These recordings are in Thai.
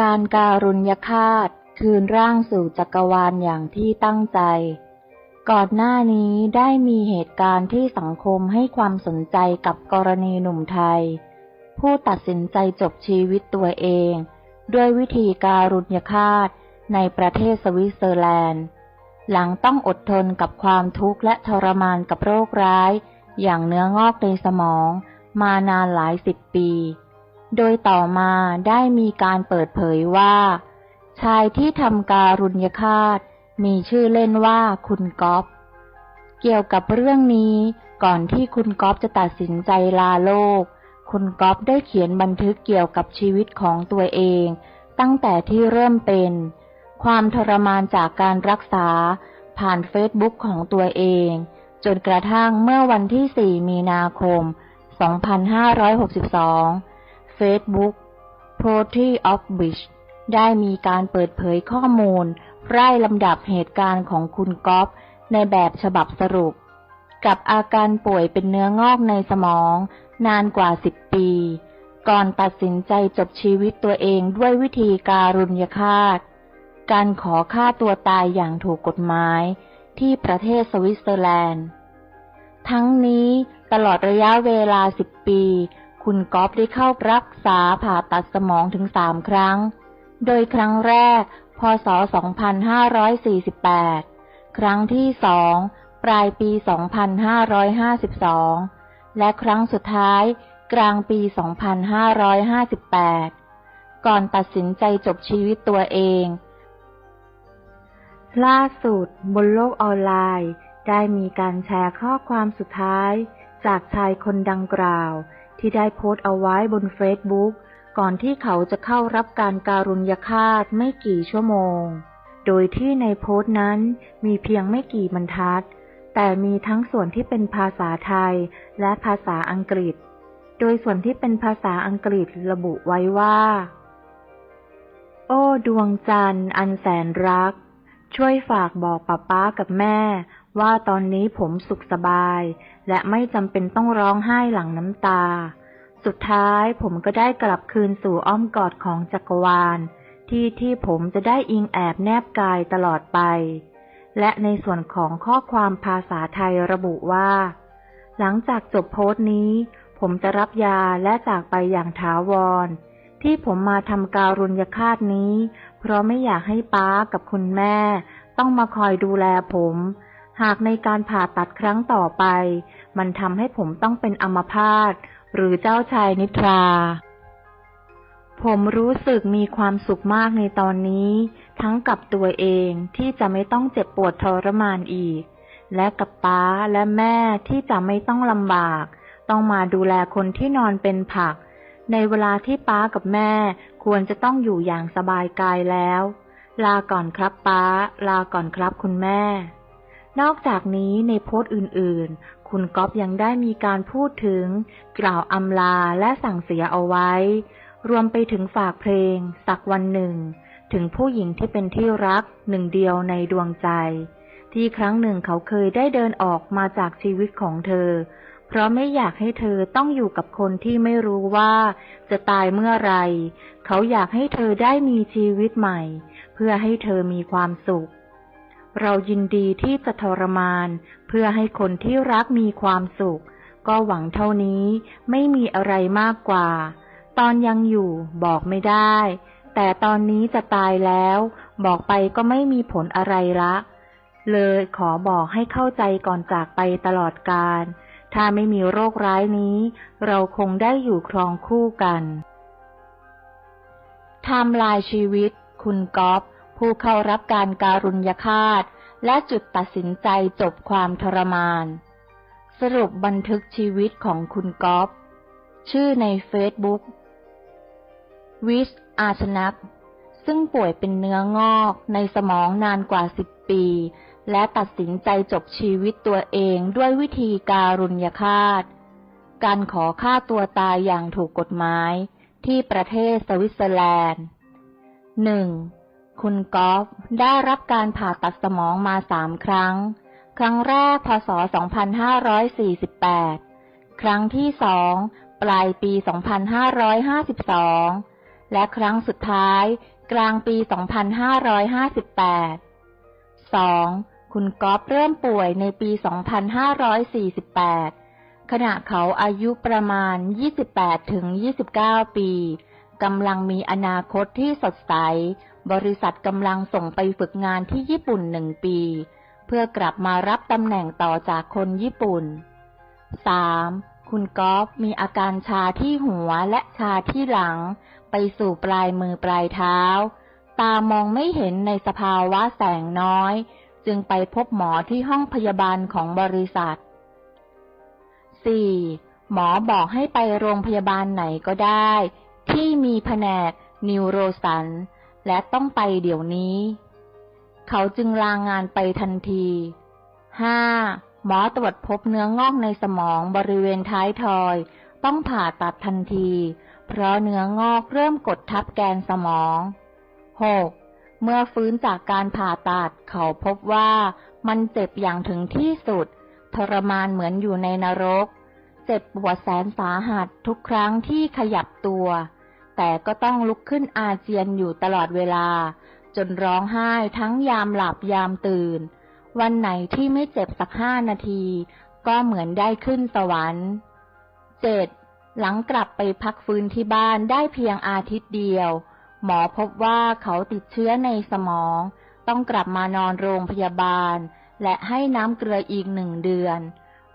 การการุญยฆาตคืนร่างสู่จักรวาลอย่างที่ตั้งใจ ก่อนหน้านี้ได้มีเหตุการณ์ที่สังคมให้ความสนใจกับกรณีหนุ่มไทย ผู้ตัดสินใจจบชีวิตตัวเอง ด้วยวิธีการุญยฆาตในประเทศสวิตเซอร์แลนด์ หลังต้องอดทนกับความทุกข์และทรมานกับโรคร้าย อย่างเนื้องอกในสมอง มานานหลายสิบปี โดยต่อมาได้มีการเปิดเผยว่า ชายที่ทำการุญยฆาตมีชื่อเล่นว่าคุณก๊อฟเกี่ยวกับเรื่องนี้ก่อนที่คุณก๊อฟจะตัดสินใจลาโลก คุณก๊อฟได้เขียนบันทึกเกี่ยวกับชีวิตของตัวเอง ตั้งแต่ที่เริ่มเป็น ความทรมานจากการรักษา ผ่านเฟซบุ๊กของตัวเอง จนกระทั่งเมื่อวันที่ 4 มีนาคม 2562 Facebook p r o t y of Witch ได้มีการเปิดเผยข้อมูล ไล่ลำดับเหตุการณ์ของคุณก๊อฟในแบบฉบับสรุป กับอาการป่วยเป็นเนื้องอกในสมอง นานกว่า10ปี ก่อนตัดสินใจจบชีวิตตัวเองด้วยวิธีการุญยฆาต การขอฆ่าตัวตายอย่างถูกกฎหมาย ที่ประเทศสวิตเซอร์แลนด์ ทั้งนี้ตลอดระยะเวลา10ปี คุณก๊อฟได้เข้ารักษาผ่าตัดสมองถึง3ครั้ง โดยครั้งแรก พศ 2548 ครั้งที่สองปลายปี 2552 และครั้งสุดท้ายกลางปี 2558 ก่อนตัดสินใจจบชีวิตตัวเอง ล่าสุดบนโลกออนไลน์ ได้มีการแชร์ข้อความสุดท้าย จากชายคนดังกล่าว ที่ได้โพสต์เอาไว้บนเฟซบุ๊กก่อนที่เขาจะเข้ารับการการุญยฆาตไม่กี่ชั่วโมง โดยที่ในโพสต์นั้นมีเพียงไม่กี่บรรทัด แต่มีทั้งส่วนที่เป็นภาษาไทยและภาษาอังกฤษ โดยส่วนที่เป็นภาษาอังกฤษระบุไว้ว่า โอ้ดวงจันทร์อันแสนรัก ช่วยฝากบอกป้าป้ากับแม่ ว่าตอนนี้ผมสุขสบาย และไม่จำเป็นต้องร้องไห้หลังน้ำตา สุดท้ายผมก็ได้กลับคืนสู่อ้อมกอดของจักรวาล ที่ที่ผมจะได้อิงแอบแนบกายตลอดไป และในส่วนของข้อความภาษาไทยระบุว่า หลังจากจบโพสต์นี้ ผมจะรับยาและจากไปอย่างถาวร ที่ผมมาทำการุญยฆาตนี้ เพราะไม่อยากให้ป้ากับคุณแม่ ต้องมาคอยดูแลผม หากในการผ่าตัดครั้งต่อไป มันทำให้ผมต้องเป็นอัมพาตหรือเจ้าชายนิทรา ผมรู้สึกมีความสุขมากในตอนนี้ ทั้งกับตัวเองที่จะไม่ต้องเจ็บปวดทรมานอีก และกับป้าและแม่ที่จะไม่ต้องลำบาก ต้องมาดูแลคนที่นอนเป็นผัก ในเวลาที่ป้ากับแม่ควรจะต้องอยู่อย่างสบายกายแล้ว ลาก่อนครับป้า ลาก่อนครับคุณแม่ นอกจากนี้ในโพสต์อื่นๆ คุณก๊อฟยังได้มีการพูดถึง กล่าวอำลาและสั่งเสียเอาไว้ รวมไปถึงฝากเพลง สักวันหนึ่ง ถึงผู้หญิงที่เป็นที่รักหนึ่งเดียวในดวงใจ ที่ครั้งหนึ่งเขาเคยได้เดินออกมาจากชีวิตของเธอ เพราะไม่อยากให้เธอต้องอยู่กับคนที่ไม่รู้ว่าจะตายเมื่อไร เขาอยากให้เธอได้มีชีวิตใหม่ เพื่อให้เธอมีความสุข เรายินดีที่จะทรมาน เพื่อให้คนที่รักมีความสุข ก็หวังเท่านี้ไม่มีอะไรมากกว่า ตอนยังอยู่บอกไม่ได้ แต่ตอนนี้จะตายแล้ว บอกไปก็ไม่มีผลอะไรละ เลยขอบอกให้เข้าใจก่อนจากไปตลอดกาลถ้าไม่มีโรคร้ายนี้ เราคงได้อยู่ครองคู่กันไทม์ไลน์ชีวิต คุณก๊อฟผู้เข้ารับการการุญยฆาต และจุดตัดสินใจจบความทรมาน สรุปบันทึกชีวิตของคุณก๊อฟชื่อในเฟซบุ๊กวิสอาชนัก ซึ่งป่วยเป็นเนื้องอกในสมองนานกว่าสิบปี และตัดสินใจจบชีวิตตัวเองด้วยวิธีการุญยฆาต การขอฆ่าตัวตายอย่างถูกกฎหมายที่ประเทศสวิตเซอร์แลนด์หนึ่ง คุณกอล์ฟได้รับการผ่าตัดสมองมาสามครั้ง ครั้งแรกพศ 2548 ครั้งที่สองปลายปี 2552 และครั้งสุดท้ายกลางปี 2558 2. คุณก๊อฟเริ่มป่วยในปี 2548 ขณะเขาอายุประมาณ 28-29 ปี กำลังมีอนาคตที่สดใส บริษัทกำลังส่งไปฝึกงานที่ญี่ปุ่นหนึ่งปี เพื่อกลับมารับตำแหน่งต่อจากคนญี่ปุ่น 3. คุณก๊อฟมีอาการชาที่หัวและชาที่หลัง ไปสู่ปลายมือปลายเท้า ตามองไม่เห็นในสภาวะแสงน้อย จึงไปพบหมอที่ห้องพยาบาลของบริษัท 4. หมอบอกให้ไปโรงพยาบาลไหนก็ได้ ที่มีแผนกนิวโรสัน และต้องไปเดี๋ยวนี้ เขาจึงลางานไปทันที 5. หมอตรวจพบเนื้องอกในสมองบริเวณท้ายทอย ต้องผ่าตัดทันที เพราะเนื้องอกเริ่มกดทับแกนสมอง 6. เมื่อฟื้นจากการผ่าตัด เขาพบว่ามันเจ็บอย่างถึงที่สุด ทรมานเหมือนอยู่ในนรก เจ็บปวดแสนสาหัสทุกครั้งที่ขยับตัว แต่ก็ต้องลุกขึ้นอาเจียนอยู่ตลอดเวลา จนร้องไห้ทั้งยามหลับยามตื่น วันไหนที่ไม่เจ็บสักห้านาที ก็เหมือนได้ขึ้นสวรรค์เจ็ดหลังกลับไปพักฟื้นที่บ้านได้เพียงอาทิตย์เดียว หมอพบว่าเขาติดเชื้อในสมอง ต้องกลับมานอนโรงพยาบาล และให้น้ำเกลืออีกหนึ่งเดือน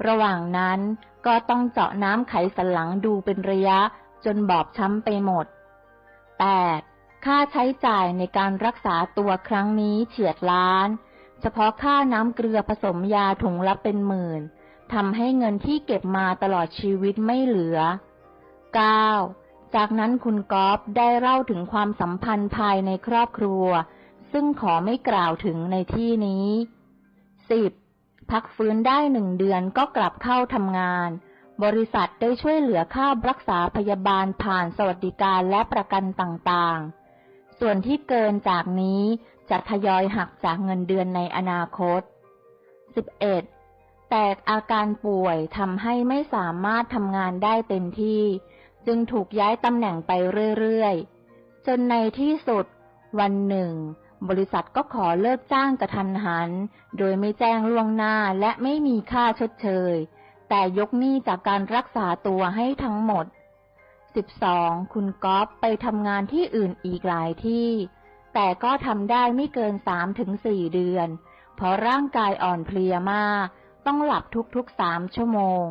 ระหว่างนั้นก็ต้องเจาะน้ำไขสันหลังดูเป็นระยะ จนบอบช้ำไปหมด 8. ค่าใช้จ่ายในการรักษาตัวครั้งนี้เฉียดล้าน เฉพาะค่าน้ำเกลือผสมยาถุงละเป็นหมื่นทำให้เงินที่เก็บมาตลอดชีวิตไม่เหลือ 9. จากนั้นคุณก๊อฟได้เล่าถึงความสัมพันธ์ภายในครอบครัว ซึ่งขอไม่กล่าวถึงในที่นี้ 10. พักฟื้นได้หนึ่งเดือนก็กลับเข้าทำงาน บริษัทได้ช่วยเหลือค่ารักษาพยาบาลผ่านสวัสดิการและประกันต่างๆ ส่วนที่เกินจากนี้จะทยอยหักจากเงินเดือนในอนาคต 11. แต่อาการป่วยทำให้ไม่สามารถทำงานได้เต็มที่ จึงถูกย้ายตำแหน่งไปเรื่อยๆ จนในที่สุด วันหนึ่ง บริษัทก็ขอเลิกจ้างกระทันหัน โดยไม่แจ้งล่วงหน้าและไม่มีค่าชดเชย แต่ยกหนี้จากการรักษาตัวให้ทั้งหมด 12. คุณก๊อฟไปทำงานที่อื่นอีกหลายที่ แต่ก็ทำได้ไม่เกิน 3-4 เดือน เพราะร่างกายอ่อนเพลียมาก ต้องหลับทุกๆ 3 ชั่วโมง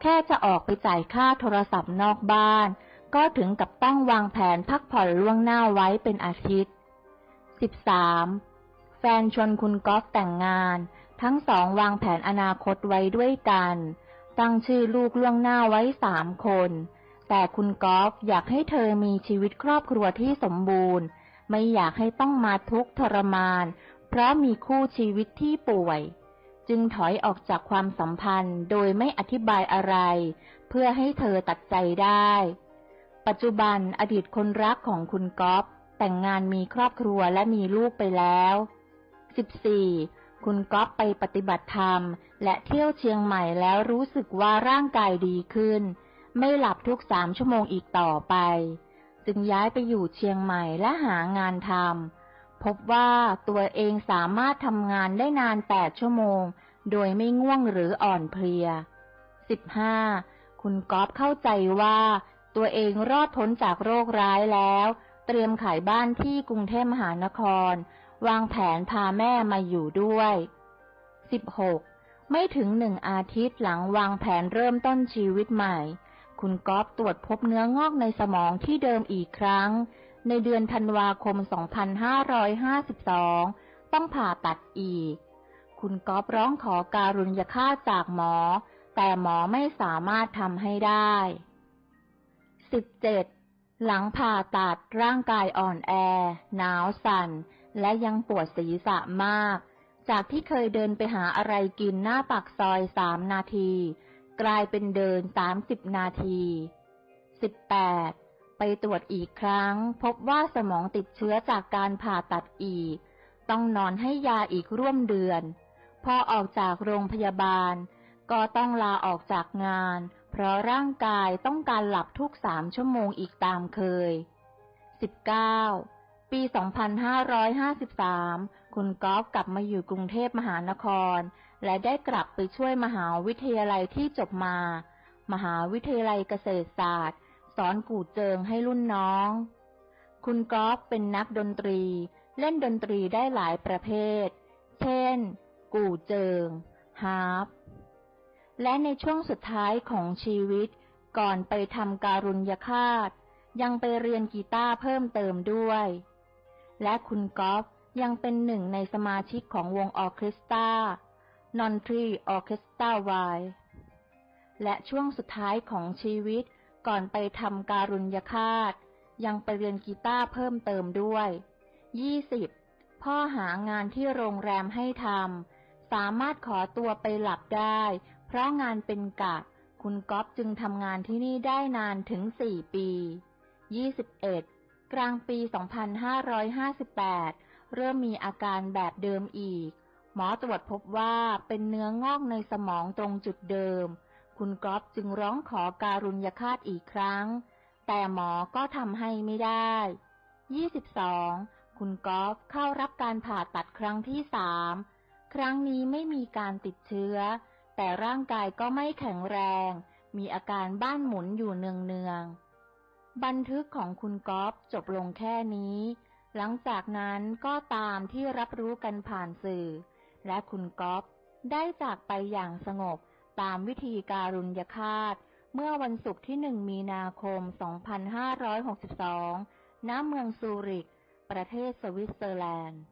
แค่จะออกไปจ่ายค่าโทรศัพท์นอกบ้าน ก็ถึงกับต้องวางแผนพักผ่อนล่วงหน้าไว้เป็นอาทิตย์ 13. แฟนชวนคุณก๊อฟแต่งงาน ทั้งสองวางแผนอนาคตไว้ด้วยกัน ตั้งชื่อลูกล่วงหน้าไว้สามคน แต่คุณก๊อฟอยากให้เธอมีชีวิตครอบครัวที่สมบูรณ์ ไม่อยากให้ต้องมาทุกข์ทรมาน เพราะมีคู่ชีวิตที่ป่วย จึงถอยออกจากความสัมพันธ์โดยไม่อธิบายอะไร เพื่อให้เธอตัดใจได้ ปัจจุบันอดีตคนรักของคุณก๊อฟแต่งงานมีครอบครัวและมีลูกไปแล้ว 14. คุณก๊อฟไปปฏิบัติธรรม และเที่ยวเชียงใหม่แล้วรู้สึกว่าร่างกายดีขึ้น ไม่หลับทุกสามชั่วโมงอีกต่อไป จึงย้ายไปอยู่เชียงใหม่และหางานทำพบว่าตัวเองสามารถทำงานได้นานแปดชั่วโมง โดยไม่ง่วงหรืออ่อนเพลีย 15. คุณก๊อฟเข้าใจว่า ตัวเองรอดพ้นจากโรคร้ายแล้ว เตรียมขายบ้านที่กรุงเทพมหานคร วางแผนพาแม่มาอยู่ด้วย 16. ไม่ถึงหนึ่งอาทิตย์หลังวางแผนเริ่มต้นชีวิตใหม่ คุณก๊อฟตรวจพบเนื้องอกในสมองที่เดิมอีกครั้ง ในเดือนธันวาคม 2552 ต้องผ่าตัดอีก คุณก๊อฟร้องขอการุญยฆาตจากหมอ แต่หมอไม่สามารถทำให้ได้ 17. หลังผ่าตัดร่างกายอ่อนแอ หนาวสั่น และยังปวดศีรษะมาก จากที่เคยเดินไปหาอะไรกินหน้าปากซอยสามนาที กลายเป็นเดินสามสิบนาที 18. ไปตรวจอีกครั้ง พบว่าสมองติดเชื้อจากการผ่าตัดอีก ต้องนอนให้ยาอีกร่วมเดือน พอออกจากโรงพยาบาล ก็ต้องลาออกจากงาน เพราะร่างกายต้องการหลับทุกสามชั่วโมงอีกตามเคย 19 ปี 2553 คุณกอล์ฟกลับมาอยู่กรุงเทพมหานคร และได้กลับไปช่วยมหาวิทยาลัยที่จบมา มหาวิทยาลัยเกษตรศาสตร์ สอนกู่เจิงให้รุ่นน้อง คุณกอล์ฟเป็นนักดนตรี เล่นดนตรีได้หลายประเภท เช่น กู่เจิงฮาร์ปและในช่วงสุดท้ายของชีวิต ก่อนไปทำการุญยฆาต ยังไปเรียนกีตาร์เพิ่มเติมด้วย และคุณกอล์ฟ ยังเป็นหนึ่งในสมาชิกของวงออเคสตรานอนทรีออเคสตราไวและช่วงสุดท้ายของชีวิตก่อนไปทำการุญยฆาต ยังไปเรียนกีตาร์เพิ่มเติมด้วย 20. พ่อหางานที่โรงแรมให้ทำ สามารถขอตัวไปหลับได้ เพราะงานเป็นกะ คุณก๊อฟจึงทำงานที่นี่ได้นานถึง 4 ปี 21. กลางปี 2558 เริ่มมีอาการแบบเดิมอีก หมอตรวจพบว่าเป็นเนื้องอกในสมองตรงจุดเดิม คุณก๊อฟจึงร้องขอการุญยฆาตอีกครั้ง แต่หมอก็ทำให้ไม่ได้ 22. คุณกอล์ฟเข้ารับการผ่าตัดครั้งที่สามครั้งนี้ไม่มีการติดเชื้อ แต่ร่างกายก็ไม่แข็งแรง มีอาการบ้านหมุนอยู่เนืองๆ บันทึกของคุณกอล์ฟจบลงแค่นี้ หลังจากนั้นก็ตามที่รับรู้กันผ่านสื่อ และคุณก๊อฟได้จากไปอย่างสงบตามวิธีการุญยฆาต เมื่อวันศุกร์ที่หนึ่งมีนาคม 2562 ณ เมืองซูริก ประเทศสวิตเซอร์แลนด์